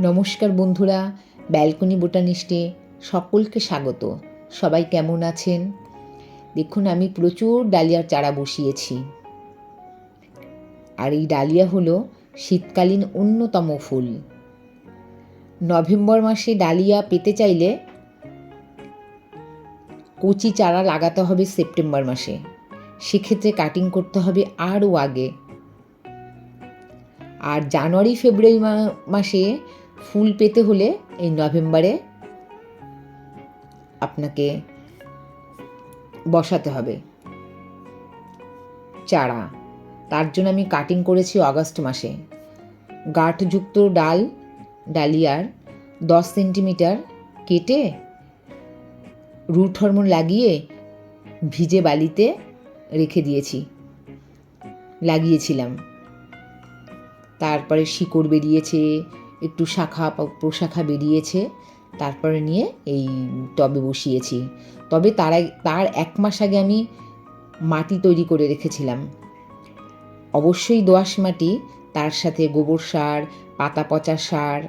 নমস্কার বন্ধুরা, ব্যালকনি বোটানিস্টে সকলকে স্বাগত। সবাই কেমন আছেন? দেখুন, আমি প্রচুর ডালিয়ার চারা বসিয়েছি। আর এই ডালিয়া হলো শীতকালীন অন্যতম ফুল। নভেম্বর মাসে ডালিয়া পেতে চাইলে কচি চারা লাগাতে হবে সেপ্টেম্বর মাসে। সেক্ষেত্রে কাটিং করতে হবে আরও আগে। আর জানুয়ারি, ফেব্রুয়ারি মাসে ফুল পেতে হলে এই নভেম্বরে আপনাকে বসাতে হবে চারা। তার জন্য আমি কাটিং করেছি অগস্ট মাসে। গাঁটযুক্ত ডাল, ডালিয়ার দশ সেন্টিমিটার কেটে রুট হরমোন লাগিয়ে ভিজে বালিতে রেখে দিয়েছি। লাগিয়েছিলাম। তারপরে শিকড় বেরিয়েছে একটু শাখা প্রশাখা বেরিয়েছে। তারপরে নিয়ে এই টবে বসিয়েছি। তবে তার তার এক মাস আগে আমি মাটি তৈরি করে রেখেছিলাম। অবশ্যই দোআঁশ মাটি, তার সাথে গোবর সার, পাতা পচা সার,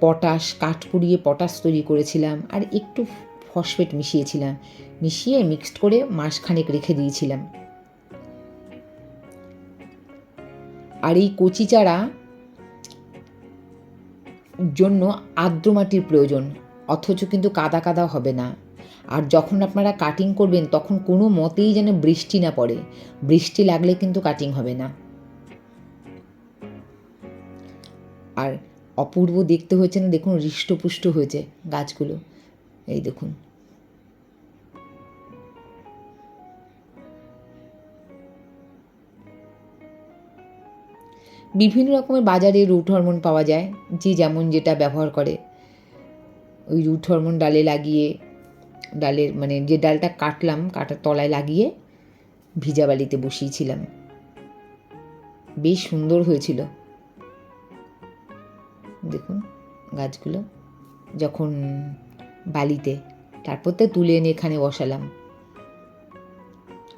পটাশ, কাঠ পুড়িয়ে পটাশ তৈরি করেছিলাম আর একটু ফসফেট মিশিয়েছিলাম। মিশিয়ে মিক্সড করে মাসখানেক রেখে দিয়েছিলাম। আর এই কচি চারা জন্য আর্দ্র মাটির প্রয়োজন, অথচ কিন্তু কাদা কাদা হবে না। আর যখন আপনারা কাটিং করবেন, তখন কোনো মতেই যেন বৃষ্টি না পড়ে। বৃষ্টি লাগলে কিন্তু কাটিং হবে না। আর অপূর্ব দেখতে হয়েছে না, দেখুন, হৃষ্টপুষ্ট হয়েছে গাছগুলো। এই দেখুন। বিভিন্ন রকমের বাজারে রুট হরমোন পাওয়া যায়, যে যেমন যেটা ব্যবহার করে। ওই রুট হরমোন ডালে লাগিয়ে, ডালের মানে যে ডালটা কাটলাম কাটার তলায় লাগিয়ে ভিজা বালিতে বসিয়েছিলাম। বেশ সুন্দর হয়েছিল। দেখুন গাছগুলো যখন বালিতে, তারপর তো তুলে এনে এখানে বসালাম।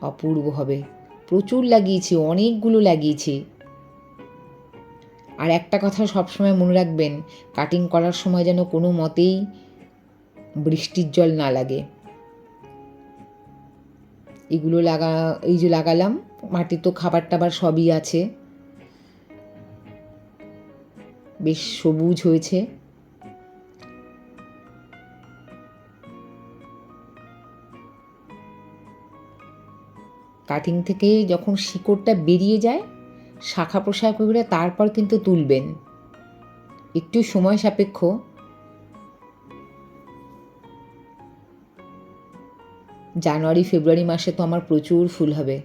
অপূর্ব হবে। প্রচুর লাগিয়েছি, অনেকগুলো লাগিয়েছি। আর একটা কথা সবসময় মনে রাখবেন কাটিং করার সময় যেন কোনো মতেই বৃষ্টির জল না লাগে। এগুলো লাগা, এই যে লাগালাম মাটি তো খাবার টাবার সবই আছে। বেশ সবুজ হয়েছে। কাটিং থেকে যখন শিকড়টা বেরিয়ে যায় শাখা প্রশাখা করে তারপর কিন্তু তুলবেন। একটু সময় সাপেক্ষ। জানুয়ারি, ফেব্রুয়ারি মাসে তো আমার প্রচুর ফুল হবে।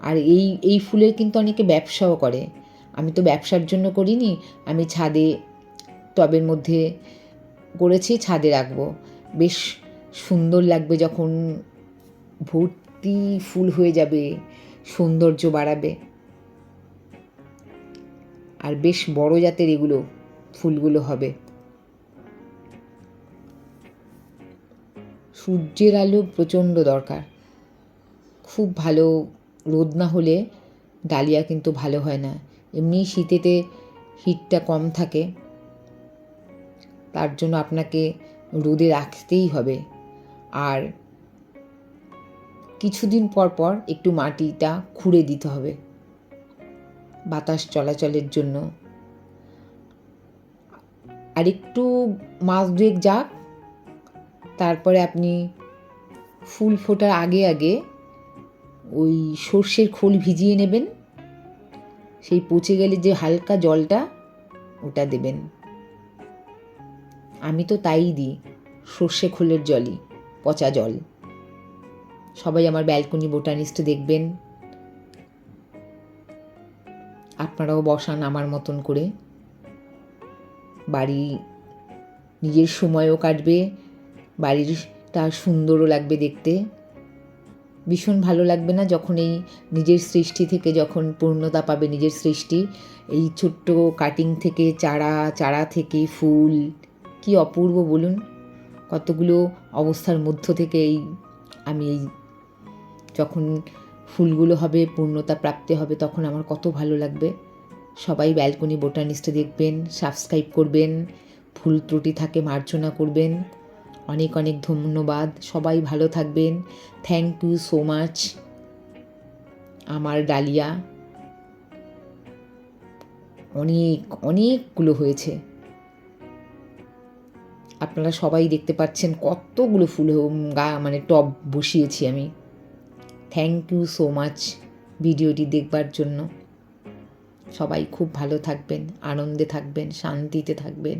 আর এই এই ফুলের কিন্তু অনেকে ব্যবসাও করে। আমি তো ব্যবসার জন্য করিনি, আমি ছাদে, টবের মধ্যে করেছি, ছাদে রাখব। বেশ সুন্দর লাগবে যখন ভর্তি ফুল হয়ে যাবে, সৌন্দর্য বাড়াবে। আর বেশ বড় জাতের এগুলো ফুলগুলো হবে। সূর্যের আলো প্রচণ্ড দরকার। খুব ভালো রোদ না হলে ডালিয়া কিন্তু ভালো হয় না। এমনি শীতেতে হিটটা কম থাকে। তার জন্য আপনাকে রোদে রাখতেই হবে। আর কিছুদিন পর পর একটু মাটিটা খুঁড়ে দিতে হবে। বাতাস চলাচলের জন্য। আর একটু মাস দুয়েক যাক, তারপরে আপনি ফুল ফোটার আগে আগে ওই সর্ষের খোল ভিজিয়ে নেবেন। সেই পচে গেলে যে হালকা জলটা, ওটা দেবেন। আমি তো তাই দিই, সর্ষে খোলের জলই, পচা জল। সবাই আমার ব্যালকনি বোটানিস্ট দেখবেন। আপনারাও বসান আমার মতন করে। বাড়ি নিজের সময়ও কাটবে বাড়িরটা সুন্দরও লাগবে দেখতে। ভীষণ ভালো লাগবে না যখন এই নিজের সৃষ্টি থেকে যখন পূর্ণতা পাবে নিজের সৃষ্টি? এই ছোট্ট কাটিং থেকে চারা চারা থেকে ফুল, কি অপূর্ব বলুন? কতগুলো অবস্থার মধ্য থেকে এই আমি এই যখন ফুলগুলো হবে, পূর্ণতা প্রাপ্তি হবে, তখন আমার কত ভালো লাগবে। সবাই ব্যালকনি বোটানিস্টে দেখবেন সাবস্ক্রাইব করবেন ভুল ত্রুটি থাকে মার্জনা করবেন। অনেক অনেক ধন্যবাদ, সবাই ভালো থাকবেন। থ্যাংক ইউ সো মাচ আমার ডালিয়া। অনেক, অনেকগুলো হয়েছে। আপনারা সবাই দেখতে পাচ্ছেন কতগুলো ফুল গা মানে টব বসিয়েছি আমি। থ্যাংক ইউ সো মাচ ভিডিওটি দেখবার জন্য। সবাই খুব ভালো থাকবেন, আনন্দে থাকবেন, শান্তিতে থাকবেন।